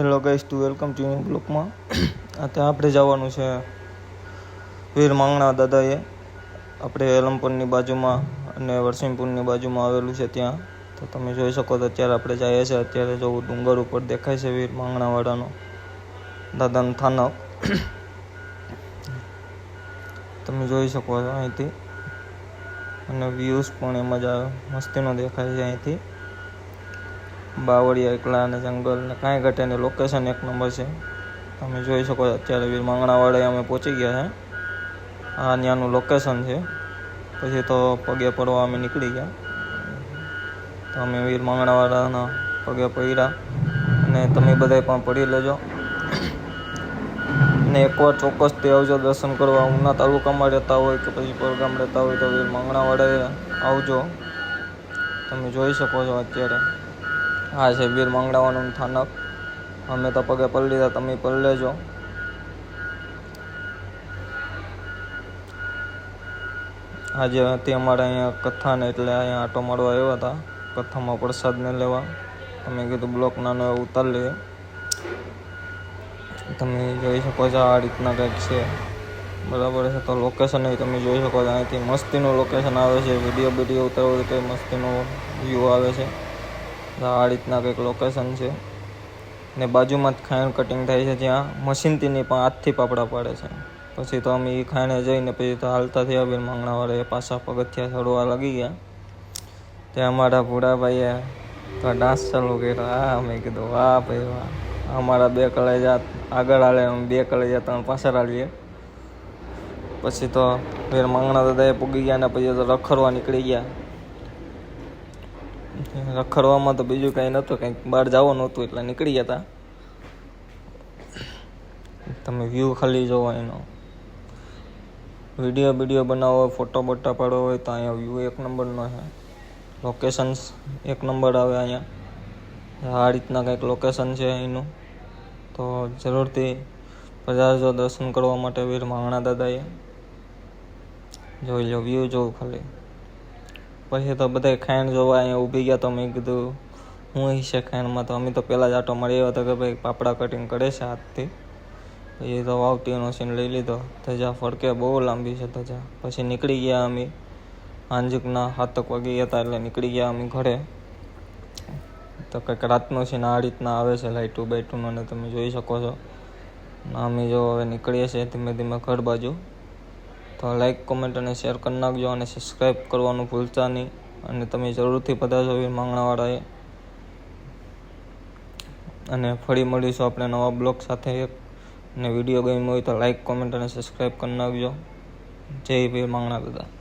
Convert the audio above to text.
Hello guys to welcome to new બ્લોકમાં ત્યાં આપણે જવાનું છે વીર માંગણા દાદાએ. આપણે એલમપુરની બાજુમાં અને વરસિંહપુરની બાજુમાં આવેલું છે ત્યાં. તો તમે જોઈ શકો તો અત્યારે આપણે જઈએ છીએ. અત્યારે જો ડુંગર ઉપર દેખાય છે વીર માંગણાવાળાનો દાદાનું થાનક. તમે જોઈ શકો છો અહીંથી. અને વ્યૂઝ પણ એમાં જ મસ્તીનો દેખાય છે અહીંથી. બાવળિયા, એકલા અને જંગલ ને કાંઈ ઘટે નહીં. લોકેશન એક નંબર છે. તમે જોઈ શકો છો અત્યારે વીર માંગણાવાળે અમે પહોંચી ગયા છે આ ત્યાંનું લોકેશન છે. પછી તો પગે પડવા અમે નીકળી ગયા. તો અમે વીર માંગણાવાળાના પગે પડ્યા. અને તમે બધાય પણ પડી લેજો. ને એકવાર ચોક્કસથી આવજો, દર્શન કરવા. ઉના તાલુકામાં રહેતા હોય કે પછી પરગામ રહેતા હોય તો વીર માંગણાવાળાએ આવજો. તમે જોઈ શકો છો અત્યારે. આ છે વીર મંગળાવાનું થાનક. અમે તો પગે પડી લીધા, તમે પલ લેજો. આજે હતી અમારે અહીંયા કથાને એટલે અહીંયા આટો મળવા આવ્યા હતા. કથામાં પ્રસાદને લેવા. તમે કીધું બ્લોક નાનો એવો ઉતાર લઈએ. તમે જોઈ શકો છો આ રીતના કંઈક છે. બરાબર છે, તો લોકેશન તમે જોઈ શકો છો. અહીંથી મસ્તીનું લોકેશન આવે છે. વીડિયો વીડિયો ઉતારવો તો મસ્તીનો વ્યૂ આવે છે. આ રીતના કંઈક લોકેશન છે. ને બાજુમાં જ ખાયણ કટિંગ થાય છે જ્યાં મશીનથી પણ હાથથી પાપડા પાડે છે. પછી તો અમે એ ખાઈને જઈને પછી તો હાલતા થયા બેન માંગણાવાળા એ પાછા પગથિયા ચડવા લાગી ગયા. ત્યાં અમારા ભૂડાભાઈએ તો ડાન્સ ચાલુ કર્યો. હા, અમે કીધું, વાહ ભાઈ વાહ, અમારા બે કલેજા આગળ હાલે, અમે બે કલેજા ત્રણ પાછળ હાલીએ. પછી તો વીર માંગણા દાદાએ પૂગી ગયા ને પછી તો રખડવા નીકળી ગયા. રખડવામાં તો બીજું કાંઈ નહોતું, કંઈક બહાર જવાનું હતું એટલે નીકળી ગયા હતા તમે વ્યૂ ખાલી જોવો એનો. વીડિયો વીડિયો બનાવો હોય ફોટો બોટા પાડવો હોય, તો અહીંયા વ્યૂ એક નંબરનો છે. લોકેશન્સ એક નંબર આવે અહીંયા. આ રીતના કંઈક લોકેશન છે અહીંનું. તો જરૂરથી પ્રજાજો દર્શન કરવા માટે વીર માંગણા દાદાએ. જોઈ લો વ્યૂ જોઉં ખાલી. પછી તો બધા ખાઈણ જોવા અહીંયા ઊભી ગયા તો મેં કીધું, હું છે ખાઈનમાં તો અમે તો પહેલાં જ આટો મળી આવ્યો હતા કે ભાઈ પાપડા કટિંગ કરે છે હાથથી. પછી તો વાવટીનો સીન લઈ લીધો. ધજા ફડકે બહુ લાંબી છે ધજા. પછી નીકળી ગયા અમે. આંજકના હાથક વાગી ગયા હતા એટલે નીકળી ગયા અમે ઘરે. તો કંઈક રાતનો સીન આ રીતના આવે છે લાઇટું બાઇટું અને તમે જોઈ શકો છો. અમે જો હવે નીકળીએ છીએ ધીમે ધીમે ઘર બાજુ. તો લાઈક કોમેન્ટ અને શેર કરી નાખજો અને સબસ્ક્રાઈબ કરવાનું ભૂલતા નહીં. અને તમે જરૂરથી પધારજો વીર માંગણાવાળાએ. અને ફરી મળીશું આપણે નવા બ્લોગ સાથે એક અને વીડિયો ગમ્યો હોય તો લાઈક કોમેન્ટ અને સબસ્ક્રાઈબ કરી નાખજો. જય વીર માંગણા દાદા